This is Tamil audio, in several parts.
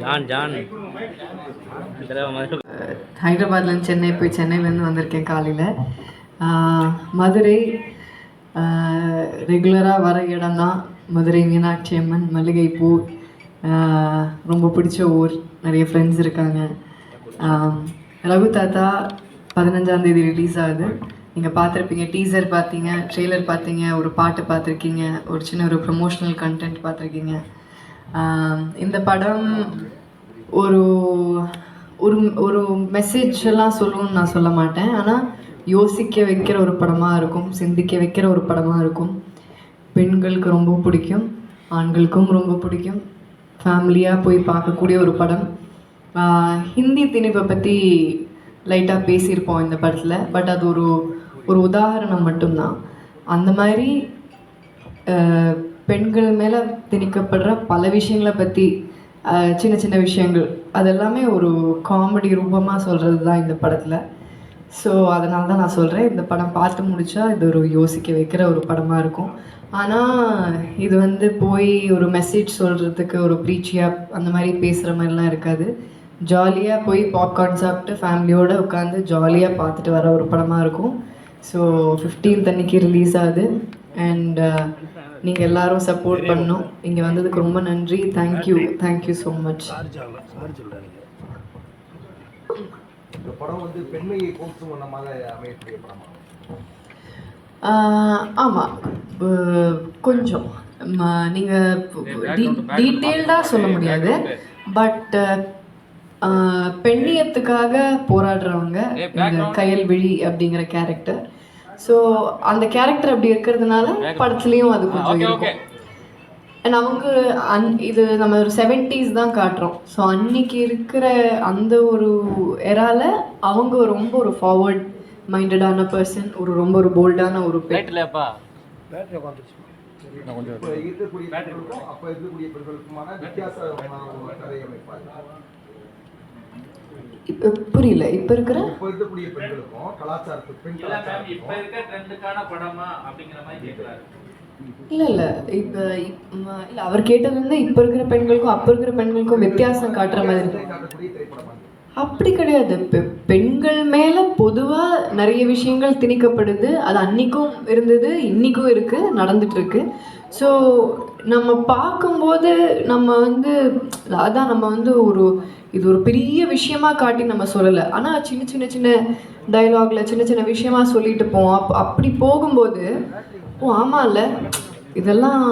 ஜான் ஜான் ஹைதராபாத்லேருந்து சென்னை போய் சென்னையிலேருந்து வந்திருக்கேன் காலையில். மதுரை ரெகுலராக வர இடம்தான். மதுரை மீனாட்சி அம்மன் மல்லிகைப்பூ ஆஹ் ரொம்ப பிடிச்ச ஊர். நிறைய ஃப்ரெண்ட்ஸ் இருக்காங்க. ரகு தாத்தா பதினஞ்சாந்தேதி ரிலீஸ் ஆகுது. நீங்கள் பார்த்துருப்பீங்க டீசர் பார்த்தீங்க ட்ரெய்லர் பார்த்தீங்க ஒரு பாட்டு பார்த்துருக்கீங்க ஒரு சின்ன ஒரு ப்ரொமோஷனல் கண்டென்ட் பார்த்துருக்கீங்க. இந்த படம் ஒரு ஒரு ஒரு மெசேஜ் எல்லாம் சொல்லணும்னு நான் சொல்ல மாட்டேன். ஆனால் யோசிக்க வைக்கிற ஒரு படமாக இருக்கும் சிந்திக்க வைக்கிற ஒரு படமாக இருக்கும். பெண்களுக்கு ரொம்ப பிடிக்கும் ஆண்களுக்கும் ரொம்ப பிடிக்கும். ஃபேமிலியாக போய் பார்க்கக்கூடிய ஒரு படம். ஹிந்தி திணிப்பை பற்றி லைட்டாக பேசியிருப்போம் இந்த படத்தில். பட் அது ஒரு ஒரு உதாரணம் மட்டும்தான். அந்த மாதிரி பெண்கள் மேலே திணிக்கப்படுற பல விஷயங்களை பற்றி சின்ன சின்ன விஷயங்கள் அதெல்லாமே ஒரு காமெடி ரூபமாக சொல்கிறது தான் இந்த படத்தில். ஸோ அதனால தான் நான் சொல்கிறேன் இந்த படம் பார்த்து முடித்தா இது ஒரு யோசிக்க வைக்கிற ஒரு படமாக இருக்கும். ஆனால் இது வந்து போய் ஒரு மெசேஜ் சொல்கிறதுக்கு ஒரு ப்ரீச்சியாக அந்த மாதிரி பேசுகிற மாதிரிலாம் இருக்காது. ஜாலியாக போய் பாப்கார்ன் சாப்பிட்டு ஃபேமிலியோடு உட்காந்து ஜாலியாக பார்த்துட்டு வர ஒரு படமாக இருக்கும். ஸோ 15th அன்னைக்கு ரிலீஸ் ஆகுது. அண்ட் நீங்கள் எல்லாரும் சப்போர்ட் பண்ணணும். இங்கே வந்ததுக்கு ரொம்ப நன்றி. தேங்க்யூ தேங்க்யூ ஸோ மச் ஆமாம் கொஞ்சம். நீங்கள் டீட்டெயில்டாக சொல்ல முடியாது. பட் பெண்ணியத்துக்காக போராடுறவங்க இந்த கயல்விழி அப்படிங்கிற கேரக்டர் ஸோ அந்த கேரக்டர் அப்படி இருக்கிறதுனால படத்துலேயும் அது கொஞ்சம் இருக்கும். அண்ட் அவங்க அன் இது நம்ம ஒரு செவன்ட்டீஸ் தான் காட்டுறோம். ஸோ அன்னைக்கு இருக்கிற அந்த ஒரு எரால அவங்க ரொம்ப ஒரு ஃபார்வர்ட் மைண்டடான பர்சன் ஒரு ரொம்ப ஒரு போல்டான ஒரு பெண் ரைட்லப்பா இப்போ இருக்கக்கூடிய பெண்களுக்கும் அப்போ இருக்கக்கூடிய பெண்களுக்குமான வித்தியாசமான ஒரு கதை அமைப்பார் இப்போ புரியல. இப்போ இருக்கிற இப்போ இருக்கக்கூடிய பெண்களுக்கும் கலாச்சாரத்துக்கு பெண் இப்ப கலாச்சாரத்துக்கும் இருக்க ட்ரெண்டுக்கான படமா அப்படிங்கிற மாதிரி கேக்குறாரு. இல்லை இல்லை. இப்போ இல்லை அவர் கேட்டது வந்து இப்போ இருக்கிற பெண்களுக்கும் அப்போ இருக்கிற பெண்களுக்கும் வித்தியாசம் காட்டுற மாதிரி. அப்படி கிடையாது. பெ- பெண்கள் மேலே பொதுவாக நிறைய விஷயங்கள் திணிக்கப்படுது. அது அன்றைக்கும் இருந்தது இன்றைக்கும் இருக்குது நடந்துகிட்ருக்கு ஸோ நம்ம பார்க்கும்போது நம்ம வந்து அதான் நம்ம வந்து ஒரு இது ஒரு பெரிய விஷயமா காட்டி நம்ம சொல்லலை. ஆனால் சின்ன சின்ன சின்ன டைலாக்ல சின்ன சின்ன விஷயமா சொல்லிட்டு போவோம். அப் அப்படி போகும்போது ஓ ஆமாம்ல இதெல்லாம்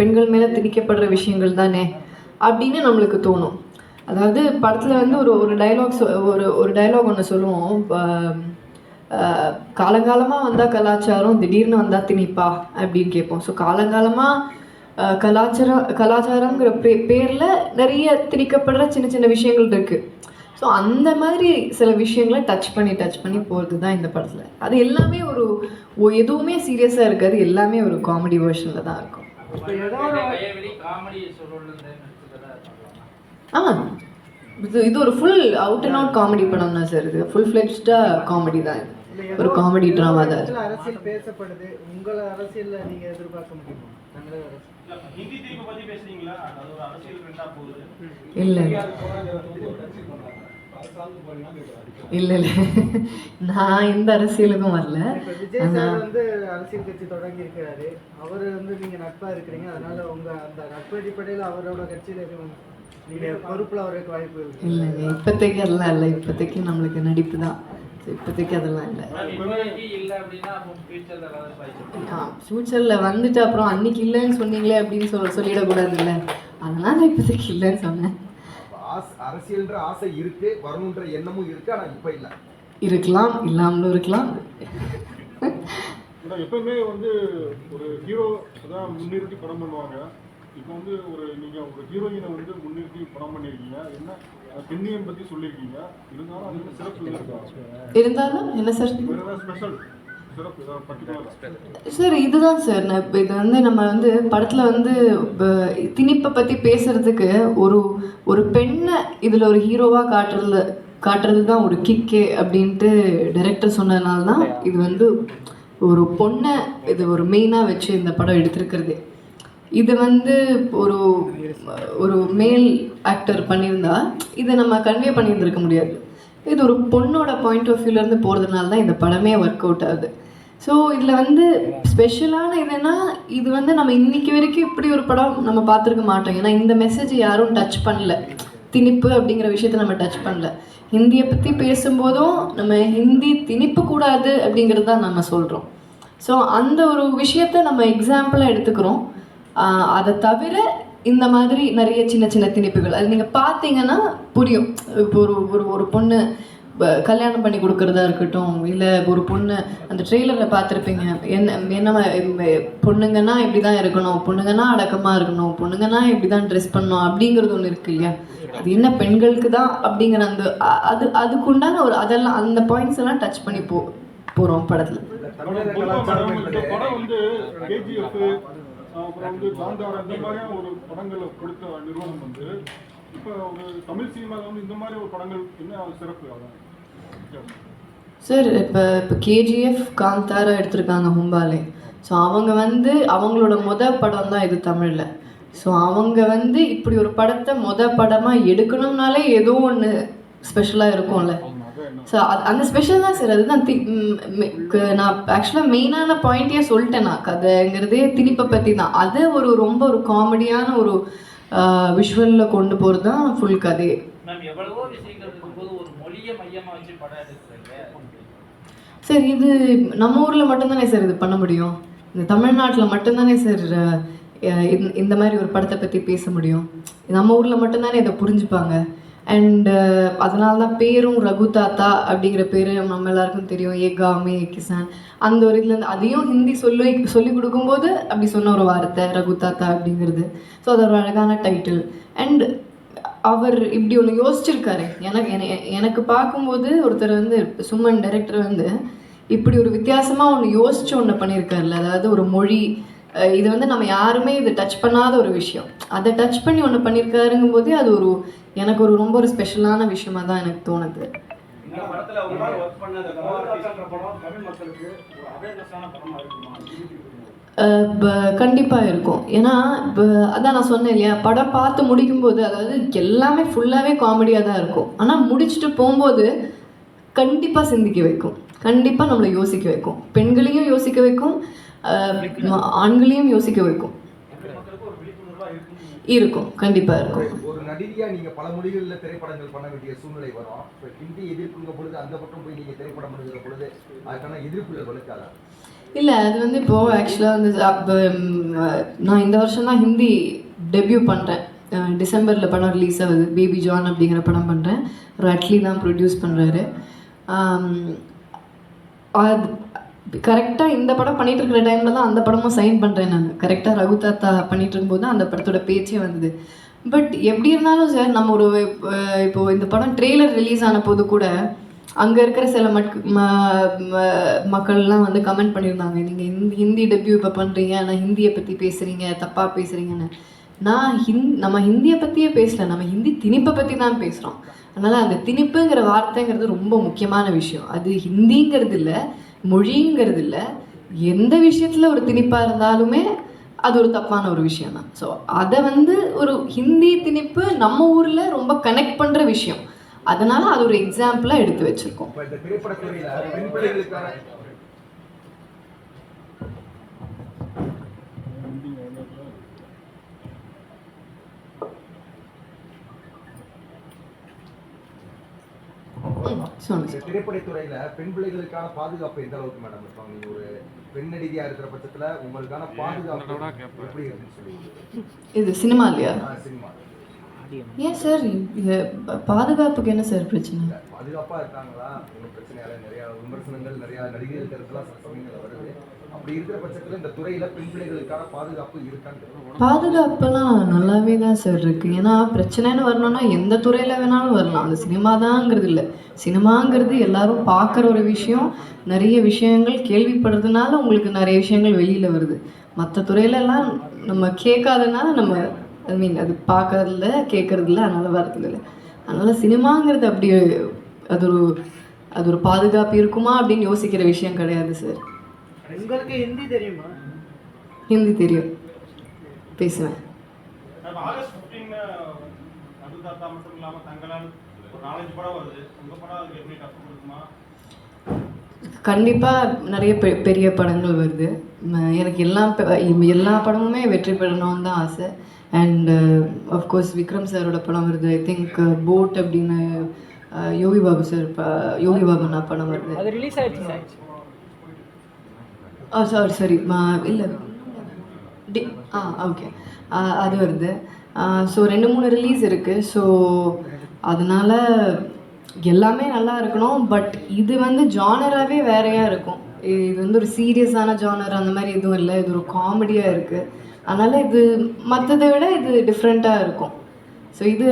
பெண்கள் மேலே திணிக்கப்படுற விஷயங்கள் தானே? அப்படின்னு நம்மளுக்கு தோணும். அதாவது படத்தில் வந்து ஒரு ஒரு டைலாக் ஒரு ஒரு டைலாக் ஒன்று சொல்லுவோம். காலங்காலமாக வந்தால் கலாச்சாரம் திடீர்னு வந்தால் திணிப்பா அப்படின்னு கேட்போம். ஸோ காலங்காலமாக கலாச்சாரம் கலாச்சாரங்கிற பே பேரில் நிறைய திணிக்கப்படுற சின்ன சின்ன விஷயங்கள் இருக்குது ஸோ அந்த மாதிரி சில விஷயங்களை டச் பண்ணி டச் பண்ணி போகிறது தான் இந்த படத்தில். அது எல்லாமே ஒரு எதுவுமே சீரியஸாக இருக்காது. எல்லாமே ஒரு காமெடி வேர்ஷனில் தான் இருக்கும் கையவெளி காமெடி சொல்றது நடிச்சதா இருக்கலாம் ஆ இது இது ஒரு full out and out comedy படம் தான் சார் இது. ஃபுல் ஃப்ளெஜ்டாக காமெடி தான் ஒரு காமெடி ட்ராமா தான் அரசியல் பேசப்படுது. உங்களை அரசியல்ல நீங்க எதிர்பார்க்க முடியுமா? தமிழக அரசு ஹிந்தி திருப்பி பத்தி பேசுறீங்களா? அது ஒரு அரசியல் ட்ரெண்டா போகுது. இல்லை இல்லை. இல்லை நான் எந்த அரசியலுக்கும் வரல. விஜய் சார் வந்து அரசியல் கட்சி தொடங்கி இருக்கிறாரு. அவர் வந்து நீங்க நட்பா இருக்கிறீங்க. அதனால உங்க அந்த நட்பு அடிப்படையில் அவரோட கட்சியில இல்லைங்க இப்போதைக்கு அதெல்லாம் இல்லை. இப்போதைக்கு நம்மளுக்கு நடிப்பு தான். இப்போதைக்கு அதெல்லாம் இல்லை. இப்போதைக்கு இல்ல அப்படின்னா அப்போ ஃபியூச்சர்ல வந்துட்டு அப்புறம் அன்னைக்கு இல்லைன்னு சொன்னீங்களே அப்படின்னு சொல் சொல்லிடக்கூடாதுல்ல. அதனால் இப்போதைக்கு இல்லைன்னு சொன்னேன். அரசியல்ன்ற ஆசை இருக்கு வரணுன்ற எண்ணமும் இருக்கு ஆனா இப்ப இல்ல. இருக்கலாம் இல்லாமலும் இருக்கலாம். எப்பவுமே வந்து ஒரு ஹீரோ தான் முன்னிறுத்தி படம் பண்ணுவாங்க. இப்போ வந்து ஒரு நீங்கள் ஒரு ஹீரோயினை வந்து முன்னிறுத்தி படம் பண்ணியிருக்கீங்க என்ன பெண்ணியம் பற்றி சொல்லியிருக்கீங்க இருந்தாலும் அது சிறப்பு. இருந்தாலும் என்ன சார்? ஸ்பெஷல் சார் இதுதான் சார். நான் இப்போ இது வந்து நம்ம வந்து படத்தில் வந்து திணிப்பை பற்றி பேசுகிறதுக்கு ஒரு ஒரு பெண்ணை இதில் ஒரு ஹீரோவாக காட்டுறதுல காட்டுறது தான் ஒரு கிக்கே அப்படின்ட்டு டைரக்டர் சொன்னதுனால தான் இது வந்து ஒரு பொண்ணை இது ஒரு மெயினாக வச்சு இந்த படம் எடுத்திருக்கிறது. இது வந்து ஒரு ஒரு மேல் ஆக்டர் பண்ணியிருந்தா இதை நம்ம கன்வே பண்ணியிருந்திருக்க முடியாது. இது ஒரு பொண்ணோட பாயிண்ட் ஆஃப் வியூலேருந்து போகிறதுனால தான் இந்த படமே ஒர்க் அவுட் ஆகுது. ஸோ இதில் வந்து ஸ்பெஷலான இதுனா இது வந்து நம்ம இன்னைக்கு வரைக்கும் இப்படி ஒரு படம் நம்ம பார்த்துருக்க மாட்டோம். ஏன்னா இந்த மெசேஜ் யாரும் டச் பண்ணல. திணிப்பு அப்படிங்கிற விஷயத்த நம்ம டச் பண்ணல. ஹிந்தியை பற்றி பேசும்போதும் நம்ம ஹிந்தி திணிப்பு கூடாது அப்படிங்கிறது தான் நம்ம சொல்கிறோம் ஸோ அந்த ஒரு விஷயத்த நம்ம எக்ஸாம்பிளாக எடுத்துக்கிறோம். அதை தவிர இந்த மாதிரி நிறைய சின்ன சின்ன திணிப்புகள். அது நீங்கள் பார்த்தீங்கன்னா புரியும். இப்போ ஒரு ஒரு ஒரு பொண்ணு கல்யாணம் பண்ணி கொடுக்கறதா இருக்கட்டும் இல்லை ஒரு பொண்ணு அந்த ட்ரெய்லரில் பார்த்துருப்பீங்க என்ன என்ன பொண்ணுங்கன்னா இப்படி தான் இருக்கணும் பொண்ணுங்கன்னா அடக்கமாக இருக்கணும் பொண்ணுங்கன்னா இப்படி தான் ட்ரெஸ் பண்ணணும் அப்படிங்கிறது ஒன்று இருக்கு இல்லையா? அது என்ன பெண்களுக்கு தான் அப்படிங்கிற அந்த அது அதுக்குண்டான ஒரு அதெல்லாம் அந்த பாயிண்ட்ஸ் எல்லாம் டச் பண்ணி போ போகிறோம் படத்தில். அப்புறம் வந்து காந்தாரா இந்த மாதிரியான ஒரு படங்களை கொடுத்த நிறுவனம் வந்து இப்போ ஒரு தமிழ் சினிமாவில் வந்து இந்த மாதிரி ஒரு படங்கள் என்ன சிறப்பு அதான். சார் இப்போ இப்போ கேஜிஎஃப் காந்தாரா எடுத்திருக்காங்க ஹும்பாலே. ஸோ அவங்க வந்து அவங்களோட மொத படம் தான் இது தமிழில். ஸோ அவங்க வந்து இப்படி ஒரு படத்தை மொத படமாக எடுக்கணும்னாலே ஏதோ ஒன்று ஸ்பெஷலாக இருக்கும்ல. ஸோ அது அந்த ஸ்பெஷல் தான் சார் அதுதான் தி நான் ஆக்சுவலாக மெயினான பாயிண்ட்டே சொல்லிட்டேன் நான். கதைங்கிறதே திணிப்பை பற்றி தான். அது ஒரு ரொம்ப ஒரு காமெடியான ஒரு விஷுவலில் கொண்டு போகிறது தான் ஃபுல் எடுக்கிறீங்க. சார் இது நம்ம ஊரில் மட்டும்தானே சார் இது பண்ண முடியும்? இந்த தமிழ்நாட்டில் மட்டும்தானே சார் இந்த மாதிரி ஒரு படத்தை பற்றி பேச முடியும்? நம்ம ஊரில் மட்டும்தானே இதை புரிஞ்சுப்பாங்க? அண்டு uh, அதனால தான் பேரும் ரகு தாத்தா அப்படிங்கிற பேர் நம்ம எல்லாருக்கும் தெரியும். ஏ ஏகா ஏ கிசான். அந்த ஒரு இதுலேருந்து அதையும் ஹிந்தி சொல்லி சொல்லி கொடுக்கும்போது அப்படி சொன்ன ஒரு வார்த்தை ரகு தாத்தா அப்படிங்கிறது. ஸோ அது ஒரு அழகான டைட்டில் அண்ட் அவர் இப்படி ஒன்று யோசிச்சிருக்காரு. எனக்கு எனக்கு பார்க்கும்போது ஒருத்தர் வந்து சுமன் டைரக்டர் வந்து இப்படி ஒரு வித்தியாசமாக ஒன்று யோசிச்சு ஒன்று பண்ணியிருக்காருல்ல. அதாவது ஒரு மொழி இது வந்து நம்ம யாருமே இது டச் பண்ணாத ஒரு விஷயம். அதை டச் பண்ணி ஒன்று பண்ணியிருக்காருங்கும் போதே அது ஒரு எனக்கு ஒரு ரொம்ப ஒரு ஸ்பெஷலான விஷயமா தான் எனக்கு தோணுது. கண்டிப்பாக இருக்கும்? ஏன்னா இப்போ அதான் நான் சொன்னேன் இல்லையா படம் பார்த்து முடிக்கும்போது அதாவது எல்லாமே ஃபுல்லாகவே காமெடியாக தான் இருக்கும். ஆனால் முடிச்சுட்டு போகும்போது கண்டிப்பாக சிந்திக்க வைக்கும். கண்டிப்பாக நம்மளை யோசிக்க வைக்கும். பெண்களையும் யோசிக்க வைக்கும். ஆண்களையும் யோசிக்க வைக்கும். இருக்கும் கண்டிப்பாக இருக்கும். ஒரு நடிகையா நீங்க பல மொழிகள்ல திரைப்படங்கள் பண்ண வேண்டிய சூழ்நிலை வரும். இப்ப ஹிந்தி எதிர்ப்புங்க பொழுது அந்த பக்கம் போய் நீங்க திரைப்படம் பண்ணுகிற பொழுது அதுக்கான எதிர்ப்புகள் வலுக்காதா? இல்லை அது வந்து இப்போது ஆக்சுவலாக வந்து நான் இந்த வருஷம் தான் ஹிந்தி டெபியூ பண்ணுறேன் டிசம்பரில் படம் ரிலீஸ் ஆகுது பேபி ஜான் அப்படிங்கிற படம் பண்ணுறேன் ஒரு அட்லி தான் ப்ரொடியூஸ் பண்ணுறாரு அது கரெக்டாக இந்த படம் பண்ணிட்டு இருக்கிற டைமில் தான் அந்த படமும் சைன் பண்ணுறேன் நான். கரெக்டாக ரகு தாத்தா பண்ணிட்டு இருக்கும்போது அந்த படத்தோட பேச்சே வந்தது. பட் எப்படி இருந்தாலும் சார் நம்ம ஒரு இப்போது இந்த படம் ட்ரெய்லர் ரிலீஸ் ஆன போது கூட அங்கே இருக்கிற சில மட் ம- மக்கள்லாம் வந்து கமெண்ட் பண்ணியிருந்தாங்க. நீங்கள் ஹிந்தி ஹிந்தி டெபியூ இப்போ பண்ணுறீங்க ஆனால் ஹிந்தியை பற்றி பேசுகிறீங்க தப்பாக பேசுகிறீங்கன்னு நான் ஹிந் நம்ம ஹிந்தியை பற்றியே பேசல. நம்ம ஹிந்தி திணிப்பை பற்றி தான் பேசுகிறோம் அதனால் அந்த திணிப்புங்கிற வார்த்தைங்கிறது ரொம்ப முக்கியமான விஷயம். அது ஹிந்திங்கிறது இல்லை. மொழிங்கிறது இல்லை எந்த விஷயத்தில் ஒரு திணிப்பாக இருந்தாலுமே அது ஒரு தப்பான ஒரு விஷயம் தான் ஸோ அதை வந்து ஒரு ஹிந்தி திணிப்பு நம்ம ஊரில் ரொம்ப கனெக்ட் பண்ணுற விஷயம். அதனால அது ஒரு எக்ஸாம்பிளாக எடுத்து வச்சுருக்கோம். இந்த திரைப்படத்துறையில பெண் பிள்ளைகளுக்கான பாதுகாப்பு எந்த அளவுக்கு மேடம் இருப்பாங்க? நீங்க ஒரு பெண் நடிகையா இருக்கிற பட்சத்துல உங்களுக்கான பாதுகாப்பு எப்படி இருக்குன்னு சொல்லுவீங்க? இது சினிமா இல்லையா? ஆ, சினிமா. ஏன் சார் இது பாதுகாப்புக்கு என்ன சார் பிரச்சனை? இல்ல, பாதுகாப்பா இருக்காங்களா? ஒன்றும் பிரச்சனை நிறைய விமர்சனங்கள் நிறைய சமயங்கள்ல வருது. பாதுகாப்பெல்லாம் நல்லாவே தான் சார் இருக்குது ஏன்னா பிரச்சனைன்னு வரணும்னா எந்த துறையில் வேணாலும் வரலாம். அது சினிமா தாங்கிறது இல்லை. சினிமாங்கிறது எல்லாரும் பார்க்குற ஒரு விஷயம். நிறைய விஷயங்கள் கேள்விப்படுறதுனால உங்களுக்கு நிறைய விஷயங்கள் வெளியில் வருது. மற்ற துறையிலலாம் நம்ம கேட்காதனால நம்ம ஐ மீன் அது பார்க்கறதில்ல கேட்கறதில்ல அதனால் வரதில்ல அதனால் சினிமாங்கிறது அப்படி அது ஒரு அது ஒரு பாதுகாப்பு இருக்குமா அப்படின்னு யோசிக்கிற விஷயம் கிடையாது சார். உங்களுக்கு ஹிந்தி தெரியுமா? ஹிந்தி தெரியும். பேசுவேன். இப்போ ஆகஸ்ட் ஃபிஃப்டீன் அது தாத்தா மட்டும் இல்லாமல் தங்களால் ஒரு நாலஞ்சு படம் வருது. உங்கள் படம் அதுக்கு எப்படி டஃப் கொடுக்குமா கண்டிப்பாக நிறைய பெ பெரிய படங்கள் வருது. எனக்கு எல்லா எல்லா படமுமே வெற்றி பெறணும்னு தான் ஆசை. அண்ட் அஃப்கோர்ஸ் விக்ரம் சாரோட படம் வருது. ஐ திங்க் போட் அப்படின்னு அஹ், யோகி பாபு சார் யோகி பாபுனா படம் வருது. அது ரிலீஸ் ஆயிடுச்சு ஓ ஆ சாரி சாரி இல்லை. டி ஆ ஓகே அது வருது. ஸோ ரெண்டு மூணு ரிலீஸ் இருக்குது ஸோ அதனால் எல்லாமே நல்லா இருக்கணும். பட் இது வந்து ஜானராகவே வேறையாக இருக்கும். இது வந்து ஒரு சீரியஸான ஜானர் அந்த மாதிரி எதுவும் இல்லை. இது ஒரு காமெடியாக இருக்குது அதனால் இது மற்றதை விட இது டிஃப்ரெண்ட்டாக இருக்கும். ஸோ இது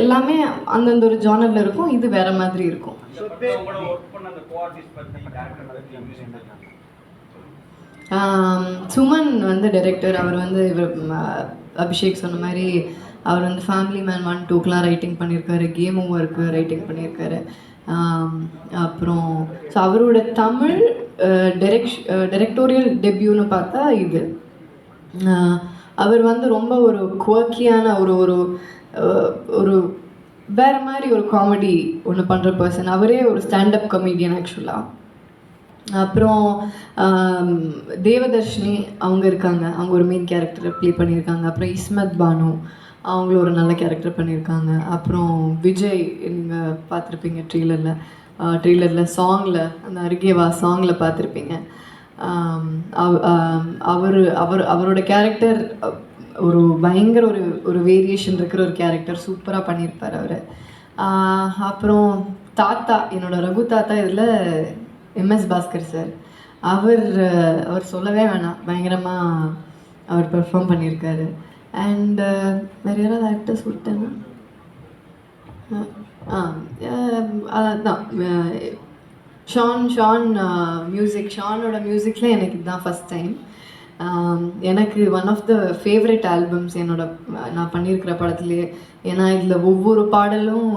எல்லாமே அந்தந்த ஒரு ஜானரில் இருக்கும். இது வேறு மாதிரி இருக்கும். சுமன் வந்து டைரக்டர் அவர் வந்து இவர் அபிஷேக் சொன்ன மாதிரி அவர் வந்து ஃபேமிலி மேன் ஒன் டூக்கெலாம் ரைட்டிங் பண்ணியிருக்காரு கேம் ஒர்க்கு ரைட்டிங் பண்ணியிருக்காரு அப்புறம் ஸோ அவரோட தமிழ் டெரெக்ஷ் டெரெக்டோரியல் டெபியூன்னு பார்த்தா இது. அவர் வந்து ரொம்ப ஒரு குவர்க்கியான ஒரு ஒரு ஒரு வேறு மாதிரி ஒரு காமெடி ஒன்று பண்ணுற பர்சன் அவரே ஒரு ஸ்டாண்டப் கமெடியன் ஆக்சுவலாக அப்புறம் தேவதர்ஷினி அவங்க இருக்காங்க. அவங்க ஒரு மெயின் கேரக்டரை ப்ளே பண்ணியிருக்காங்க. அப்புறம் இஸ்மத் பானு அவங்களும் ஒரு நல்ல கேரக்டர் பண்ணியிருக்காங்க. அப்புறம் விஜய் நீங்கள் பார்த்துருப்பீங்க ட்ரெய்லரில் ட்ரெய்லரில் சாங்கில் அந்த அருகேவா சாங்கில் பார்த்துருப்பீங்க. அவ- அவர் அவர் அவரோட கேரக்டர் ஒரு பயங்கர ஒரு ஒரு வேரியேஷன் இருக்கிற ஒரு கேரக்டர் சூப்பராக பண்ணியிருப்பார் அவர். அப்புறம் தாத்தா என்னோட ரகு தாத்தா இதில் எம்எஸ் பாஸ்கர் சார் அவர் அவர் சொல்லவே வேணாம். பயங்கரமாக அவர் பெர்ஃபார்ம் பண்ணியிருக்காரு. அண்ட் வேறு யாராவது ஆக்டர்ஸ் விட்டேன்னா ஆ அதான் ஷான் ஷான் மியூசிக் ஷானோட மியூசிக்கில் எனக்கு இதுதான் ஃபஸ்ட் டைம் எனக்கு one of the favourite albums என்னோட நான் பண்ணியிருக்கிற படத்துலேயே ஏன்னா இதில் ஒவ்வொரு பாடலும்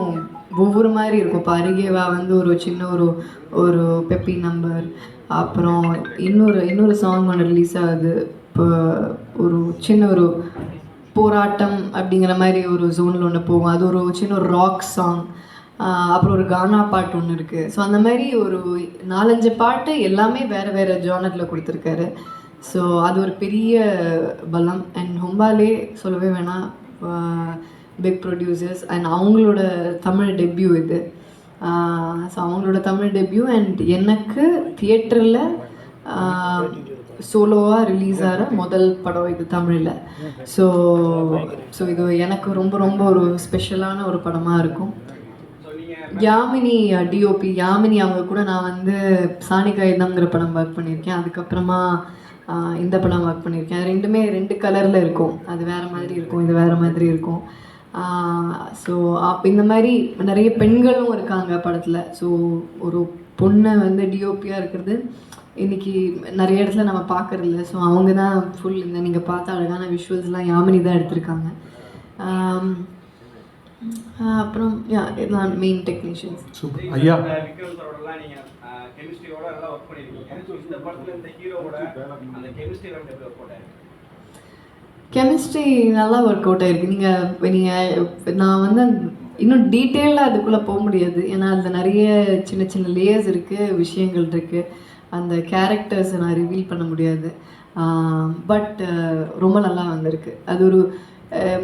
ஒவ்வொரு மாதிரி இருக்கும். இப்போ அருகேவா வந்து ஒரு சின்ன ஒரு ஒரு பெப்பி நம்பர் அப்புறம் இன்னொரு இன்னொரு சாங் ஒன்று ரிலீஸ் ஆகுது. இப்போ ஒரு சின்ன ஒரு போராட்டம் அப்படிங்கிற மாதிரி ஒரு ஜோனில் ஒன்று போகும். அது ஒரு சின்ன ஒரு ராக் சாங் அப்புறம் ஒரு கானா பாட்டு ஒன்று இருக்குது ஸோ அந்த மாதிரி ஒரு நாலஞ்சு பாட்டு எல்லாமே வேறு வேறு ஜானரில் கொடுத்துருக்காரு. ஸோ அது ஒரு பெரிய பலம். அண்ட் ஹொம்பாலே சொல்லவே வேணாம் பிக் ப்ரொடியூசர்ஸ் அண்ட் அவங்களோட தமிழ் டெபியூ இது. ஸோ அவங்களோட தமிழ் டெபியூ அண்ட் எனக்கு தியேட்டரில் சோலோவாக ரிலீஸ் ஆகிற முதல் படம் இது தமிழில். ஸோ ஸோ இது எனக்கு ரொம்ப ரொம்ப ஒரு ஸ்பெஷலான ஒரு படமாக இருக்கும். யாமினி டிஓபி யாமினி அவங்க கூட நான் வந்து சாணிகாயுதம்ங்கிற படம் ஒர்க் பண்ணியிருக்கேன். அதுக்கப்புறமா இந்த படம் ஒர்க் பண்ணியிருக்கேன் ரெண்டுமே ரெண்டு கலரில் இருக்கும். அது வேறு மாதிரி இருக்கும். இது வேறு மாதிரி இருக்கும். ஸோ அப்போ இந்த மாதிரி நிறைய பெண்களும் இருக்காங்க படத்தில். ஸோ ஒரு பொண்ணை வந்து டிஓபியாக இருக்கிறது இன்றைக்கி நிறைய இடத்துல நம்ம பார்க்கறதில்ல ஸோ அவங்க தான் ஃபுல் இந்த நீங்கள் பார்த்த அழகான விஷுவல்ஸ்லாம் யாமினி தான் எடுத்திருக்காங்க. அப்புறம் யா இதுதான் மெயின் டெக்னீஷியன்ஸ் சூப்பர் ஐயா. விக்ரம் சாரோடலாம் நீங்க கெமிஸ்ட்ரியோட நல்லா ஒர்க் பண்ணிருக்கீங்க. ஸோ இந்த படத்துல இந்த ஹீரோவோட அந்த கெமிஸ்ட்ரி வந்து நல்லா ஒர்க் அவுட் ஆயிருக்கு. நீங்கள் நீங்கள் நான் வந்து இன்னும் டீட்டெயிலாக அதுக்குள்ளே போக முடியாது. ஏன்னா அதில் நிறைய சின்ன சின்ன லேயர்ஸ் இருக்குது விஷயங்கள் இருக்குது அந்த கேரக்டர்ஸை நான் ரிவீல் பண்ண முடியாது. பட் ரொம்ப நல்லா வந்திருக்கு. அது ஒரு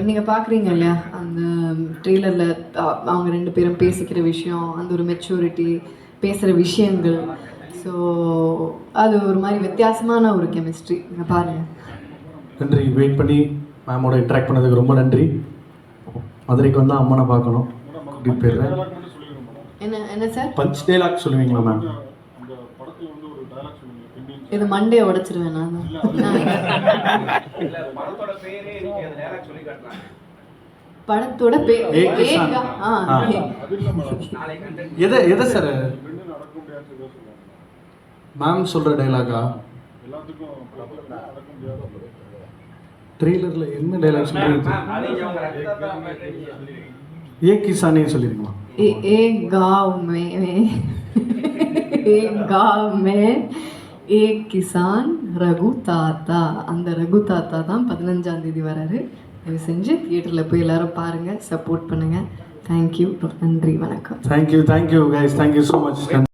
நீங்கள் பார்க்குறீங்க இல்லையா அந்த ட்ரெய்லரில் அவங்க ரெண்டு பேரும் பேசிக்கிற விஷயம் அந்த ஒரு மெச்சூரிட்டி பேசுகிற விஷயங்கள். ஸோ அது ஒரு மாதிரி வித்தியாசமான ஒரு கெமிஸ்ட்ரி நீங்கள் பாருங்கள் நன்றி. வெயிட் பண்ணி மேமோட இன்ட்ராக்ட் பண்ணதுக்கு ரொம்ப நன்றி. மதுரைக்கு வந்தால் அம்மனை பார்க்கணும். என்ன என்ன சார் பஞ்ச் டேலாக் சொல்லுவீங்களா மேம் அந்த படத்துக்கு வந்து ஒரு டைலாக் சொல்லுங்க பெண்ணின் இது மண்டே உடைச்சிருவேன் நான் இல்ல படத்தோட பேரே நீங்க அந்த டேரக்ட் சொல்லி காட்டலாம் படத்தோட பே ஏ கிஷான். ஏகா ஆ ஆ. ஏ. அது இல்லை மேடம் நாளைக்கு கண்டென்ட் எதை எதை சார் பெண்ணு நடக்க முடியாத சொல்லுவாங்க மேம் சொல்கிற டைலாகா எல்லாத்துக்கும் நடக்க முடியாத ட்ரெய்லரில் என்ன டைலாக் சொல்கிறீங்க நாளைக்கு அவங்க ரத்தத்தை மேட்டர் நீங்க சொல்லிருக்கீங்க ஏ கிசானே சொல்லிருங்களா ए- एक गांव में एक गांव में ஏ கிசான் ரகு தாத்தா. அந்த ரகு தாத்தா தான் பதினஞ்சாம் தேதி வராரு. தயவு செஞ்சு தியேட்டரில் போய் எல்லாரும் பாருங்கள் சப்போர்ட் பண்ணுங்கள் தேங்க்யூ நன்றி வணக்கம். Thank you thank you guys thank you so much